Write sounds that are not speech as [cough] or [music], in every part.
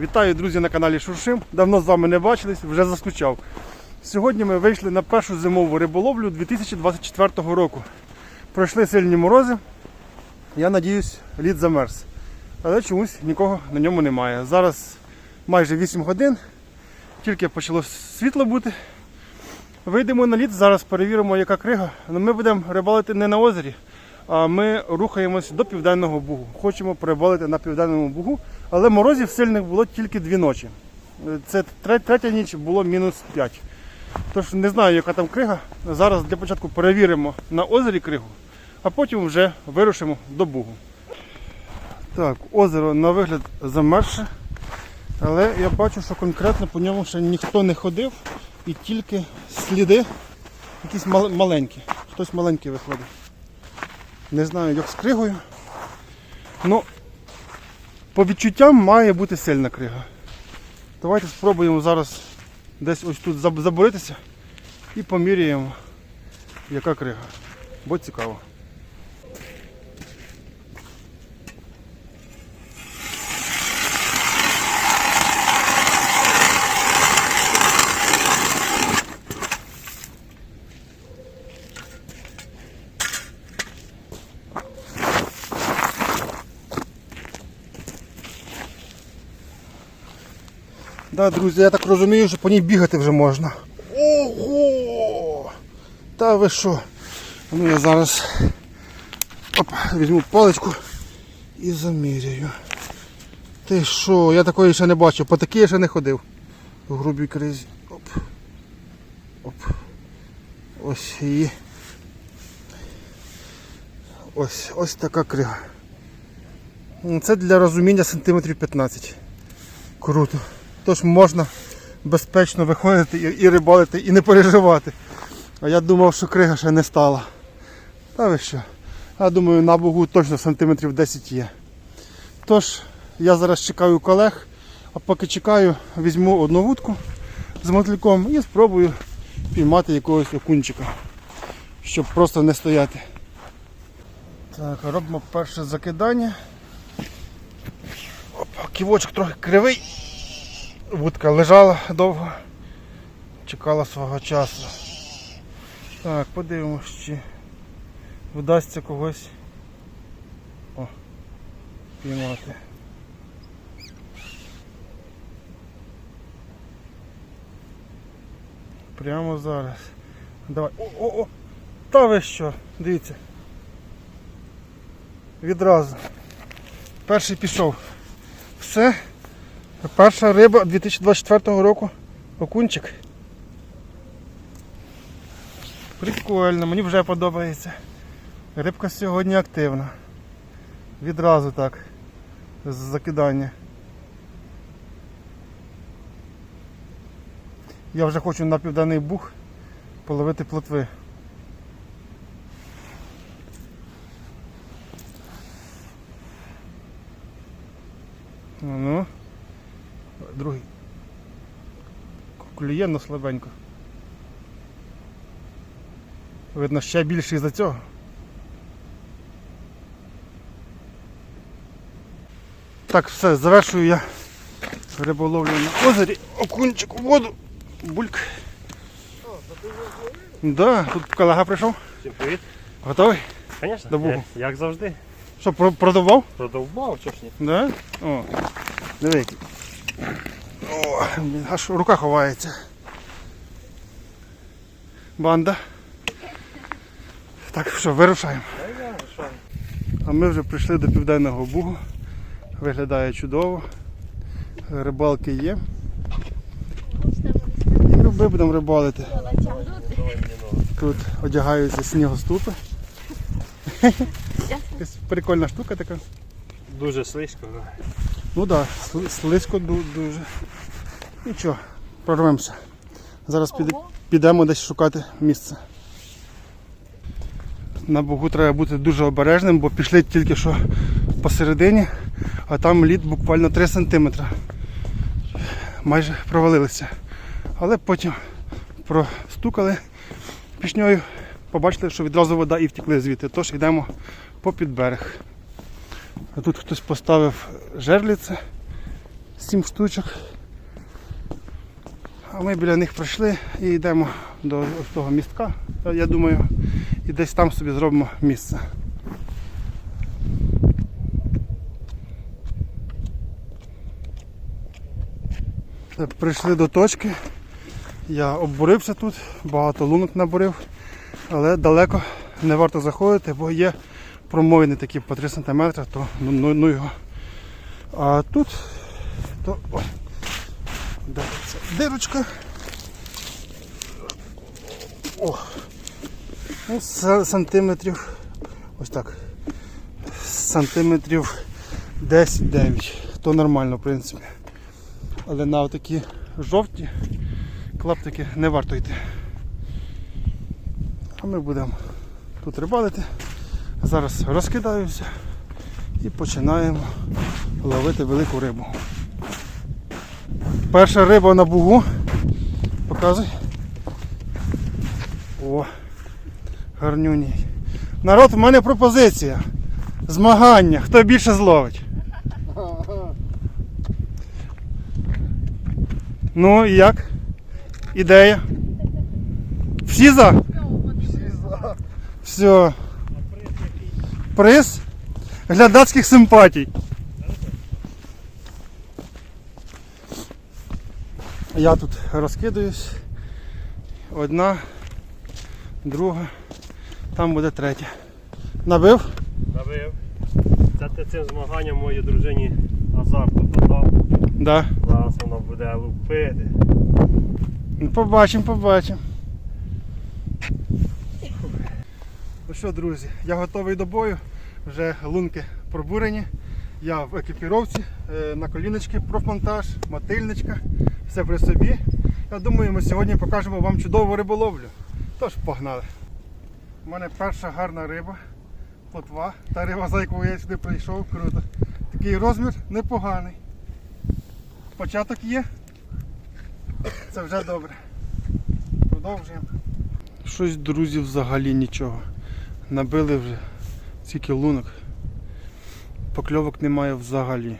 Вітаю, друзі, на каналі Шуршим. Давно з вами не бачились, вже заскучав. Сьогодні ми вийшли на першу зимову риболовлю 2024 року. Пройшли сильні морози. Я надіюсь, лід замерз. Але чомусь нікого на ньому немає. Зараз майже 8 годин, тільки почало світло бути. Вийдемо на лід, зараз перевіримо, яка крига. Ну, Ми будемо рибалити не на озері, а ми рухаємось до Південного Бугу. Хочемо перебалити на Південному Бугу, але морозів сильних було тільки дві ночі. Це третя ніч було мінус 5. Тож не знаю, яка там крига. Зараз для початку перевіримо на озері кригу, а потім вже вирушимо до Бугу. Так, озеро на вигляд замерзше, але я бачу, що конкретно по ньому ще ніхто не ходив і тільки сліди якісь мал- маленькі. Хтось маленький виходить. Не знаю, як з кригою. Ну, по відчуттям має бути сильна крига. Давайте спробуємо зараз десь ось тут заборитися і поміряємо, яка крига. Бо цікаво. Да, друзі, я так розумію, що по ній бігати вже можна. Ого! Та ви що? Ну я зараз оп, візьму паличку і заміряю. Ти що, я такої ще не бачив, по такій я ще не ходив. У грубій кризі. Оп. Оп. Ось її. Ось, ось така крига. Це для розуміння сантиметрів 15. Круто. Тож можна безпечно виходити і, і рибалити, і не переживати. А я думав, що крига ще не стала. Та ви що? Я думаю, на бугу точно сантиметрів 10 є. Тож, я зараз чекаю колег, а поки чекаю, візьму одну вудку з мотильком і спробую піймати якогось окунчика, щоб просто не стояти. Так, робимо перше закидання. Опа, ківочок трохи кривий. Вудка лежала довго, чекала свого часу. Так, подивимось, чи вдасться когось О, піймати. Прямо зараз. Давай. О-о-о! Та ви що? Дивіться. Відразу. Перший пішов. Все. Перша риба 2024 року. Окунчик. Прикольно, мені вже подобається. Рибка сьогодні активна. Відразу так. З закидання. Я вже хочу на південний бух половити плотви. Ну. Другий. Клює, но слабенько. Видно, ще більший за цього. Так, все, завершую я риболовлю на озері, окунчик у воду, бульк. Да, тут колега прийшов. Всім привіт. Готовий? Звісно, Богу. як завжди. Що, продовбав? Продовбав, чого ж ні? Да? О, диви який. Аж рука ховається. Банда. Так, що, вирушаємо. А ми вже прийшли до Південного Бугу. Виглядає чудово. Рибалки є. І ми будемо рибалити. Тут одягаються снігоступи. Якась Прикольна штука така. Дуже слизько. Ну так, да, слизько дуже. Нічого, прорвемося. Зараз піде- підемо десь шукати місце. На Богу треба бути дуже обережним, бо пішли тільки що посередині, а там лід буквально 3 см. Майже провалилися. Але потім простукали пішньою, побачили, що відразу вода і втекли звідти. Тож йдемо попід берег. А тут хтось поставив жерліце Сім штучок. А ми біля них прийшли і йдемо до ось того містка, я думаю, і десь там собі зробимо місце. Е, Прийшли до точки. Я оббурився тут, багато лунок набурив, але далеко не варто заходити, бо є промоїни такі по 3 см, то ну, ну, ну його. А тут то ой, дирочка. О, ну, сантиметрів. Ось так. Сантиметрів 10-9. То нормально, в принципі. Але на такі жовті клаптики не варто йти. А ми будемо тут рибалити. Зараз розкидаюся і починаємо ловити велику рибу. Перша риба на бугу. Показуй. О, гарнюній. Народ, в мене пропозиція. Змагання. Хто більше зловить? Ну і як? Ідея? Всі за? Всі за. Все. Приз глядацьких симпатій. Я тут розкидаюсь. Одна, друга, там буде третя. Набив? Набив. Це ти цим змаганням моїй дружині азарту додав. Да. Зараз вона буде лупити. Ну, Побачимо, побачимо. Ну що, друзі, я готовий до бою. Вже лунки пробурені. Я в екіпіровці, е, на коліночки профмонтаж, мотильничка, все при собі. Я думаю, ми сьогодні покажемо вам чудову риболовлю. Тож погнали. У мене перша гарна риба, плотва. Та риба, за яку я сюди прийшов, круто. Такий розмір непоганий. Початок є. Це вже добре. Продовжуємо. Щось, друзі, взагалі нічого. Набили вже стільки лунок. Покльовок немає взагалі.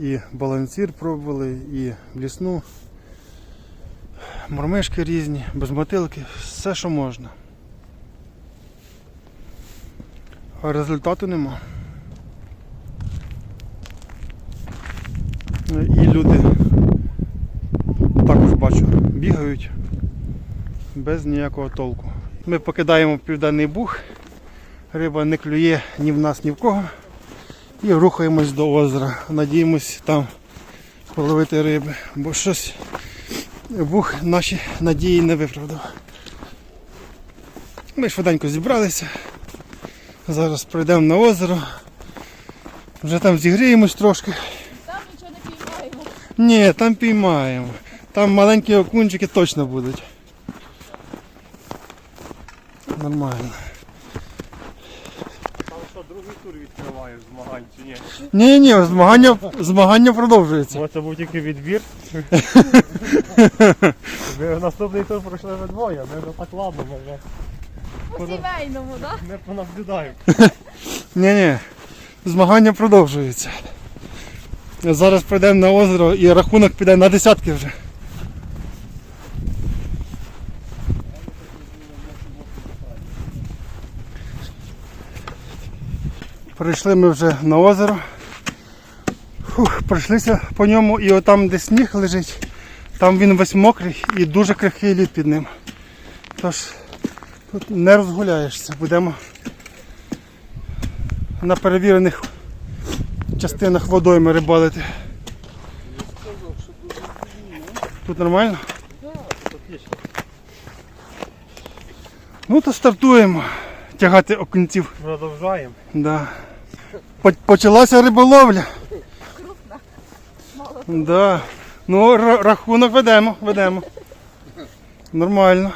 І балансір пробували, і блісну. Мормишки різні, без мотилки, все що можна. А результату нема. І люди також бачу, бігають без ніякого толку. Ми покидаємо південний буг, риба не клює ні в нас, ні в кого. І рухаємось до озера. Надіємось там половити риби, бо щось буг наші надії не виправдав. Ми швиденько зібралися. Зараз прийдемо на озеро. Вже там зігріємось трошки. Там нічого не піймаємо. Ні, там піймаємо. Там маленькі окунчики точно будуть. Нормально. Там що, другий тур відкриваєш змагань чи ні? Ні, ні, змагання, змагання продовжується. Може це був тільки відбір. [laughs] Ми наступний тур пройшли ви двоє, ми вже так ладно, ми вже По сімейному, так? не понаблюдаємо. Ні, ні. Змагання продовжується. Зараз прийдемо на озеро і рахунок піде на десятки вже. Прийшли ми вже на озеро. Фух, пройшлися по ньому і отам, де сніг лежить, там він весь мокрий і дуже крихкий лід під ним. Тож тут не розгуляєшся, будемо на перевірених частинах водойми рибалити. Тут нормально? Ну то стартуємо тягати окунців. Продовжаємо. Да. Почалася риболовля. Да. Ну, рахунок ведемо, ведемо. Нормально.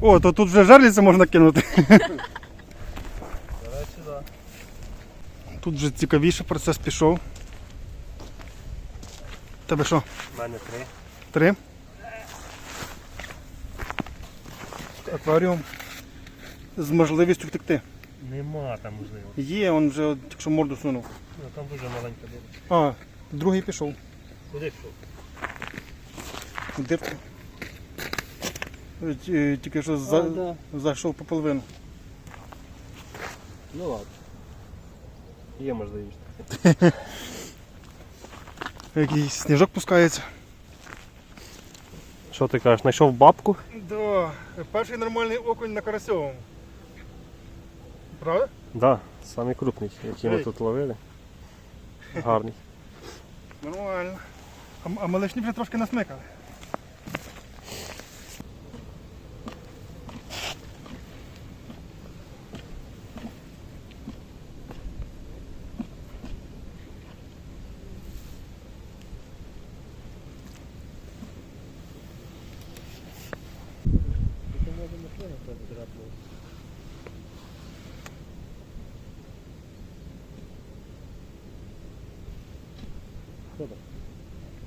О, то тут вже жерліця можна кинути. Тут вже цікавіше процес пішов. Тебе що? У мене три. Три. Акваріум з можливістю втекти. Нема там можливо. Є, він вже от тільки що морду сунув. Ну, там дуже маленька дирка. А, другий пішов. Куди пішов? Дирку. Е, е, Тільки що за... да. зайшов по половину. Ну ладно. Є можливість. [laughs] Якийсь сніжок пускається. Що ти кажеш, знайшов бабку? Да, перший нормальний окунь на Карасьовому. Правда? Так, да, самий крупний, який ми Ей. тут ловили. Гарний. Нормально. А, а малишні вже трошки насмикали.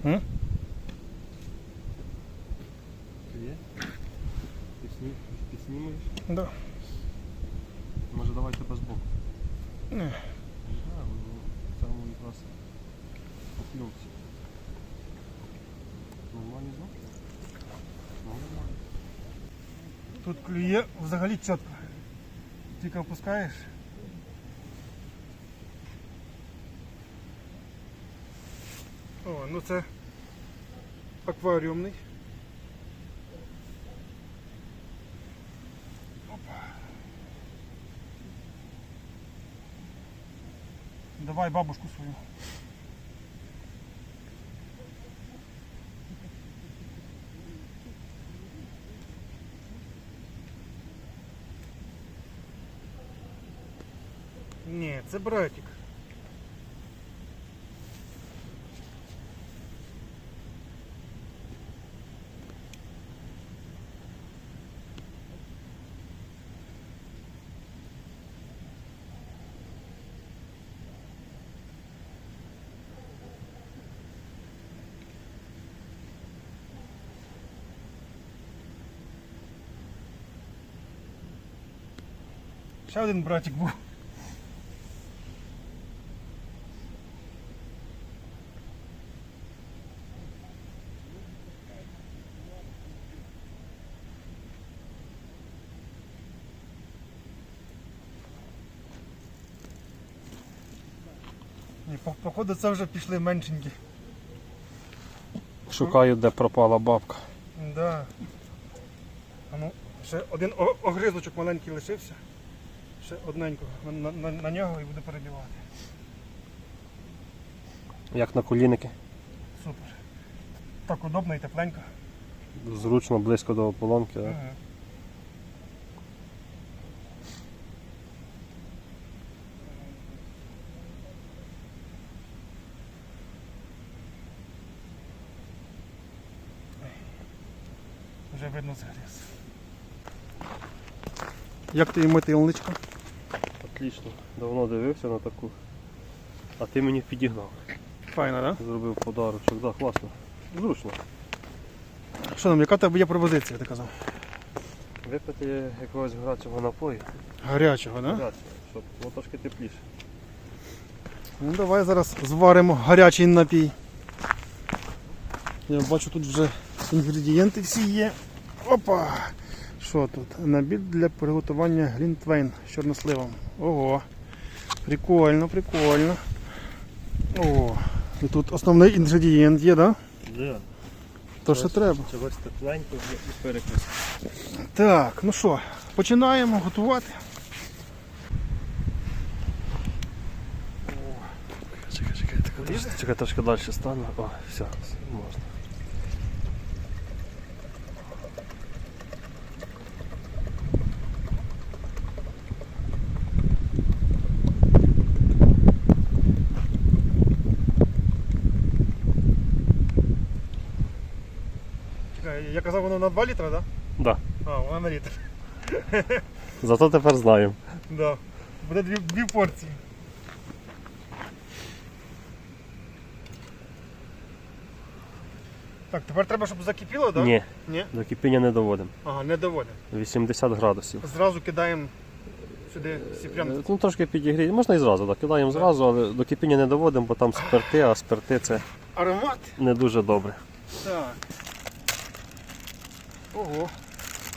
М? Є? Пісні, підснімаєш? Да. Може давай тебе збоку. Ні. А, ну, там якраз покльовці. Нормальний знак? Ну, нормально. Тут клює взагалі чітко. Тільки опускаєш. О, ну це акваріумний. Опа. Давай бабушку свою. Це братик. Ще один братик був. Походу це вже пішли меншенькі. Шукаю, де пропала бабка. Да. А ну, ще один огризочок маленький лишився. Ще одненького на, на, на нього і буде перебивати. Як на колінники. Супер. Так удобно і тепленько. Зручно, близько до ополонки. Да? Ага. Вже видно згріз. Як ти митилничка? Отлично. Давно дивився на таку. А ти мені підігнав. Файна, так? Зробив подарочок. Да, класно. Зручно. Що там, яка тебе є пропозиція, ти казав? Випити якогось гарячого напою. Гарячого, так? Да? Гарячого, щоб було трошки тепліше. Ну давай зараз зваримо гарячий напій. Я бачу тут вже інгредієнти всі є. Опа! Що тут? Набір для приготування глінтвейн з чорносливом. Ого! Прикольно, прикольно. О, і тут основний інгредієнт є, так? Да? Да. То що треба. Чогось тепленько і перекус. Так, ну що, починаємо готувати. Чекай, чекай, чекай, чекай, трошки далі стану. О, все, можна. Чекай, на 2 літри, так? Да? Да. А, воно на літр. [laughs] Зато тепер знаємо. Да. Буде дві, дві порції. Так, тепер треба, щоб закипіло, так? Ні, Ні? до кипіння не доводимо. Ага, не доводимо. 80 градусів. Зразу кидаємо сюди сіпрянку? Ну трошки підігріти. Можна і зразу, так, кидаємо зразу, але до кипіння не доводимо, бо там спирти, а спирти це Аромат. не дуже добре. Так. Ого.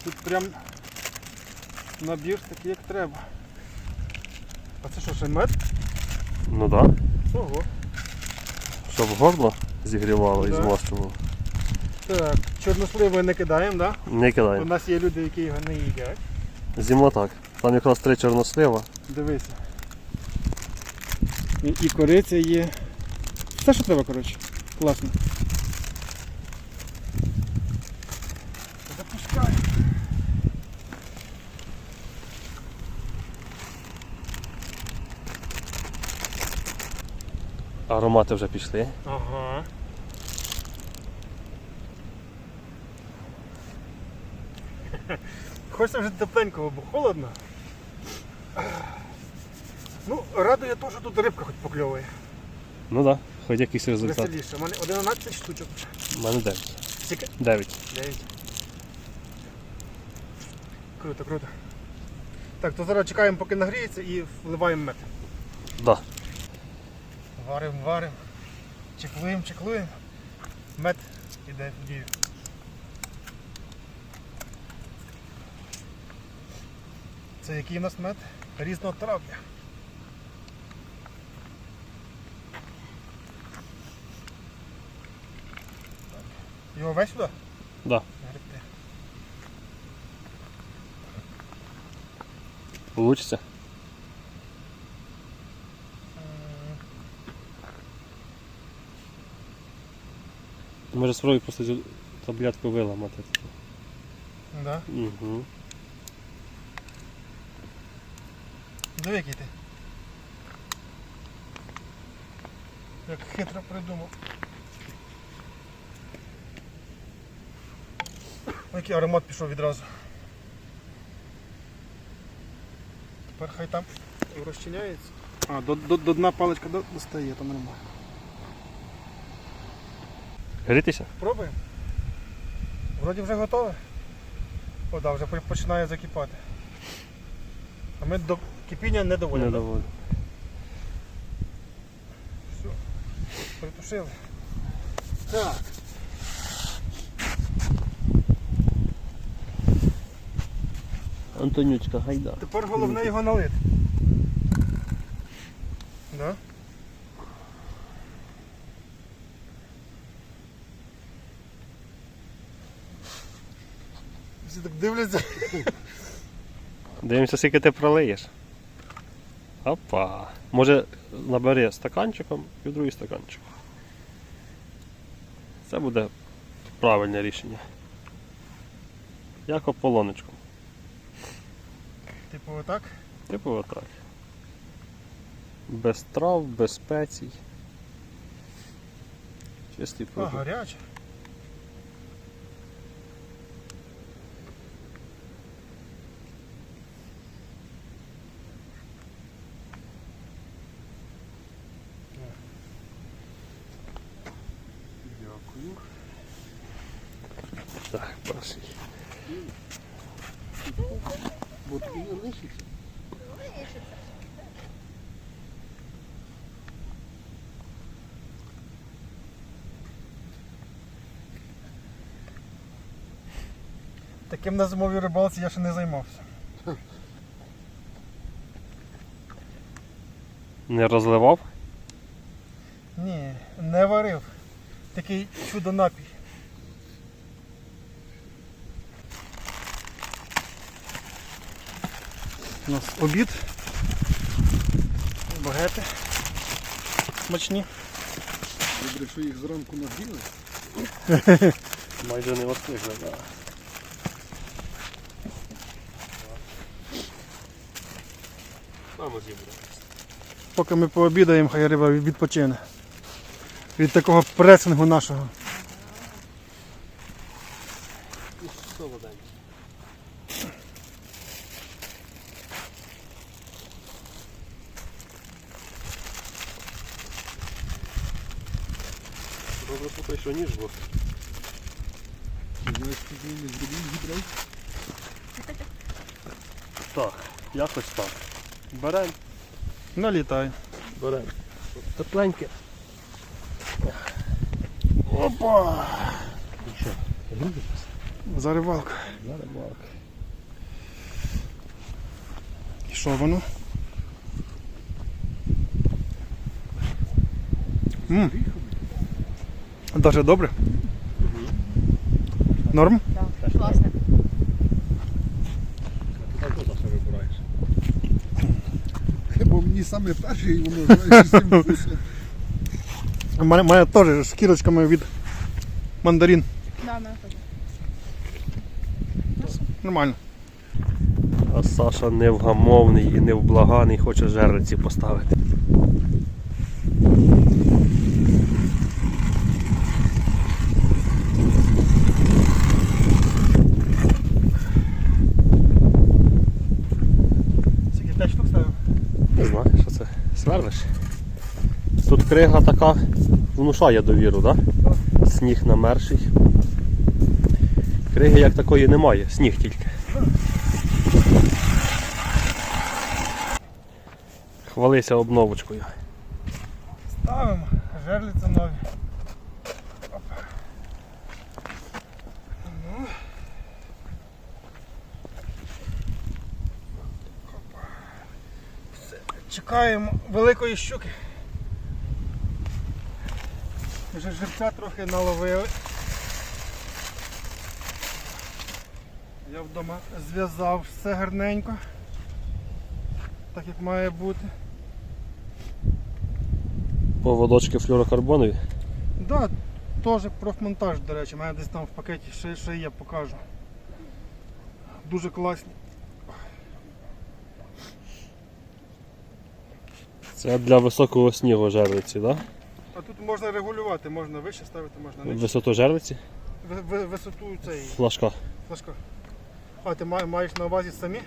Тут прям набір такий, як треба. А це що, ще мед? Ну так. Да. Ого. Щоб горло зігрівало і Да. змащувало. Так, чорносливи не кидаємо, так? Не Да? У нас є люди, які його не їдять. Зімно так. Там якраз три чорнослива. Дивися. І, і кориця є. Все, що треба, коротше. Класно. Аромати вже пішли. Ага. [laughs] Хочеться вже тепленького, бо холодно. Ну, радує те, що тут рибка хоч покльовує. Ну так, да. хоч якийсь результат. Веселіше. У мене 11 штучок. У мене 9. Скільки? 9. 9. Круто, круто. Так, то зараз чекаємо, поки нагріється і вливаємо мед. Да. Варимо, варимо. Чеклуємо, чеклуємо. Мед іде в дію. Це який у нас мед? Різного травня. Його весь сюди? Да. Гребти. Получиться? Може спробуй просто цю таблетку виламати. Да. Угу. Диви, який ти. Як хитро придумав. Який аромат пішов відразу. Тепер хай там розчиняється. А, до, до, до дна паличка достає, там нормально. Грітися? Пробуємо. Вроді вже готове. О, да, вже починає закипати. А ми до кипіння не доводимо. Не доволі. Все, притушили. Так. Антонючка, гайда. Тепер головне його налити. Да? Всі так дивляться. Дивимося, скільки ти пролиєш. Опа. Може набери стаканчиком і в другий стаканчик. Це буде правильне рішення. Як ополоночку. Типу отак. Типу отак. Без трав, без спецій. Чистий А, гаряче. Дякую. Так, перший. Таким на зимовій рибалці я ще не займався. Не розливав? Ні, не варив. Такий чудо напій. У нас обід. Багети. Смачні. Добре, що їх зранку нагріли. Майже не остигли, так. Мамо зібрали. Поки ми пообідаємо, хай риба відпочине. Від такого пресингу нашого. Солоденький. Добре, слухай, що ніж був. Так, Якось так. Берем, Налітай. берем. Тепленьке. Опа! Що? Грубиться? Заривалка. І що воно? Даже добре. Норм? Так, класне. Так от що вибираєш. Бо мені саме перше і воно знаєш, [laughs] всім вкусно. У мене, мене теж з кірочками від мандарин. Да, мене теж. Нормально. А Саша невгамовний і невблаганий, хоче жерлиці поставити. Скільки 5 штук ставив? Не знаю, що це. Сверлиш? Тут крига така внушає довіру, так? Да? Сніг намерший. Криги як такої немає, сніг тільки. Хвалися обновочкою. Ставимо. жерлиці нові. Опа. Ну. Опа. Все. Чекаємо великої щуки. Вже живця трохи наловили. Я вдома зв'язав все гарненько. Так як має бути. Поводочки флюорокарбонові. Да, теж профмонтаж, до речі, у мене десь там в пакеті ще, ще є, покажу. Дуже класні. Це для високого снігу жерлиці, так? Да? А тут можна регулювати, можна вище ставити, можна нижче. Висоту жерлиці? Ви- Висоту цієї Флажка. флажка. А, ти має- маєш на увазі самі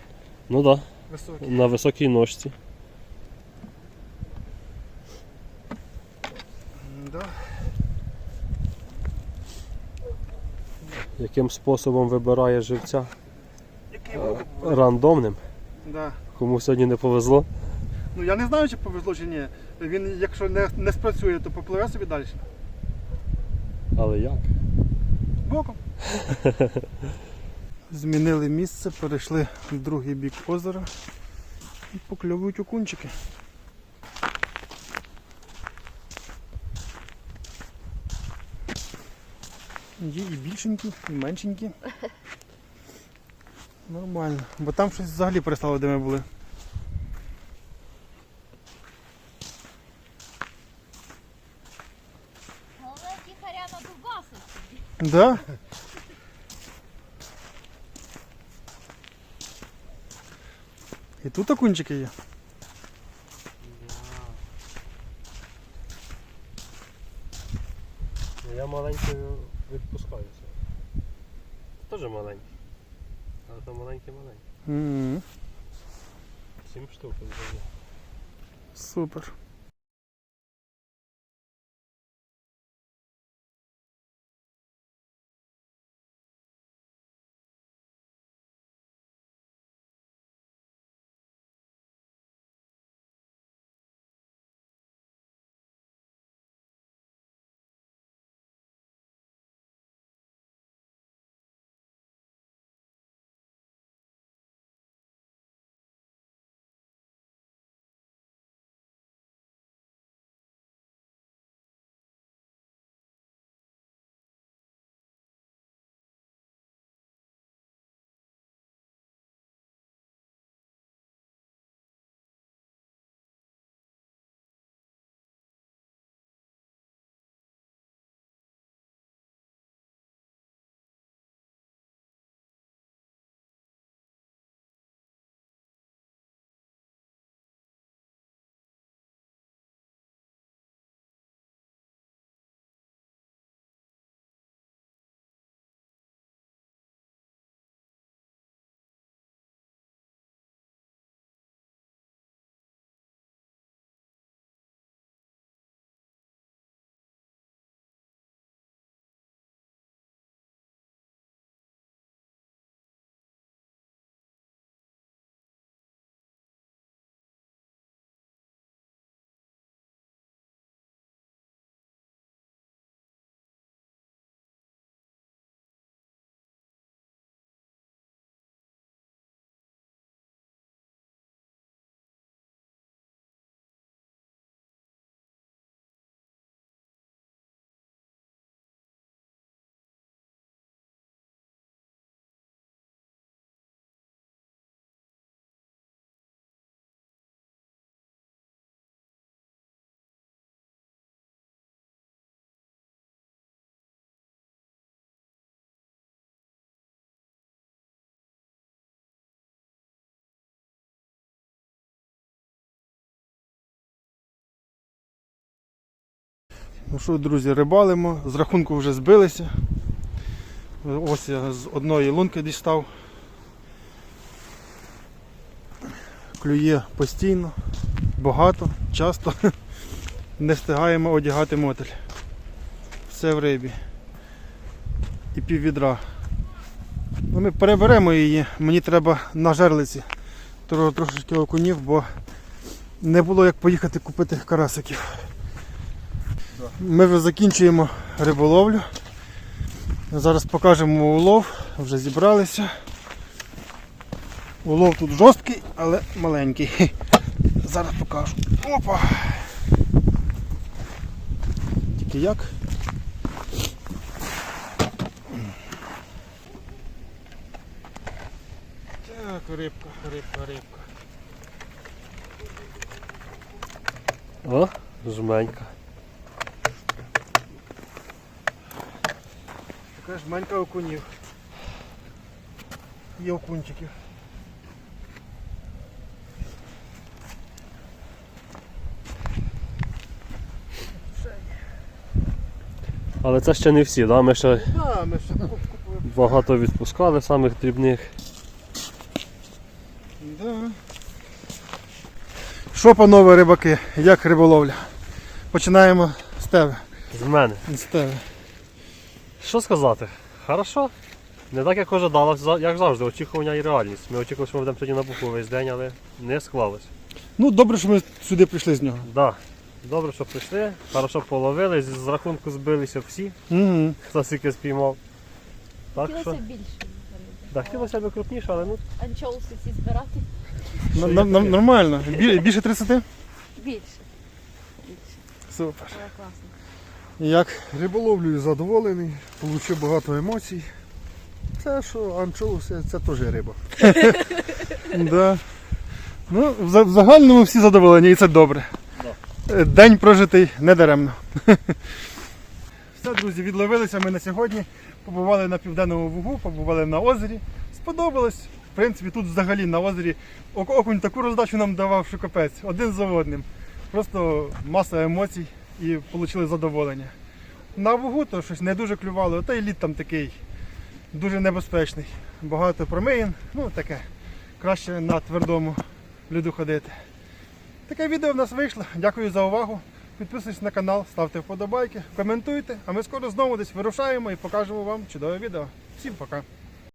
Ну так, високі? на високій ножці. Да. Яким способом вибирає живця? Який? Рандомним. Да. Кому сьогодні не повезло. Ну я не знаю, чи повезло, чи ні. Він, якщо не, не спрацює, то попливе собі далі. Але як? Боком. [laughs] Змінили місце, перейшли в другий бік озера і покльовують окунчики. Є і більшенькі, і меншенькі. [laughs] Нормально. Бо там щось взагалі перестало, де ми були. Головне тихаря на дубаси. Да? І тут окунчики є. Я маленький відпускаюся. Теж маленький. Але то маленький маленький. Сім штук. Супер. Ну що, друзі, рибалимо, з рахунку вже збилися. Ось я з одної лунки дістав. Клює постійно, багато, часто. Не встигаємо одягати мотель. Все в рибі. І пів відра. Ну, ми переберемо її, мені треба на жерлиці трошечки окунів, бо не було як поїхати купити карасиків. Ми вже закінчуємо риболовлю. Зараз покажемо улов, вже зібралися. Улов тут жорсткий, але маленький. [laughs] Зараз покажу. Опа! Тільки як? Так, рибка, рибка, рибка. О, жменька. Така ж манька окунів. Є окунчиків. Але це ще не всі, да? ми ще А, ми ще багато відпускали самих дрібних. Да. Що, панове рибаки, як риболовля? Починаємо з тебе. З мене. З тебе. Що сказати? Хорошо. Не так, як ожидалось, за- як завжди, очікування і реальність. Ми очікували, що ми будемо сьогодні на буху весь день, але не склалось. Ну, добре, що ми сюди прийшли з нього. Да. Добре, що прийшли, хорошо половили, з з рахунку збилися всі, Угу. хто скільки спіймав. Так Хотілося що, більше. да, хотілося б крупніше, але ну, Анчоуси ці збирати. Н- н- Нормально. Бі- Більше 30? Більше. Супер. Було класно. Як? Риболовлею задоволений, отримав багато емоцій. Це що анчоуси, це теж риба. [laughs] Да. Ну, в загальному всі задоволені і це добре. Да. Е, День прожитий недаремно. [laughs] Все, друзі, відловилися ми на сьогодні. Побували на південному вугу, побували на озері. Сподобалось. В принципі, тут взагалі на озері окунь таку роздачу нам давав, що капець, один за одним. Просто маса емоцій і отримали задоволення. На вугу то щось не дуже клювало, та й лід там такий дуже небезпечний. Багато промиїн, ну таке. Краще на твердому льоду ходити. Таке відео в нас вийшло. Дякую за увагу. Підписуйтесь на канал, ставте вподобайки, коментуйте, а ми скоро знову десь вирушаємо і покажемо вам чудове відео. Всім пока!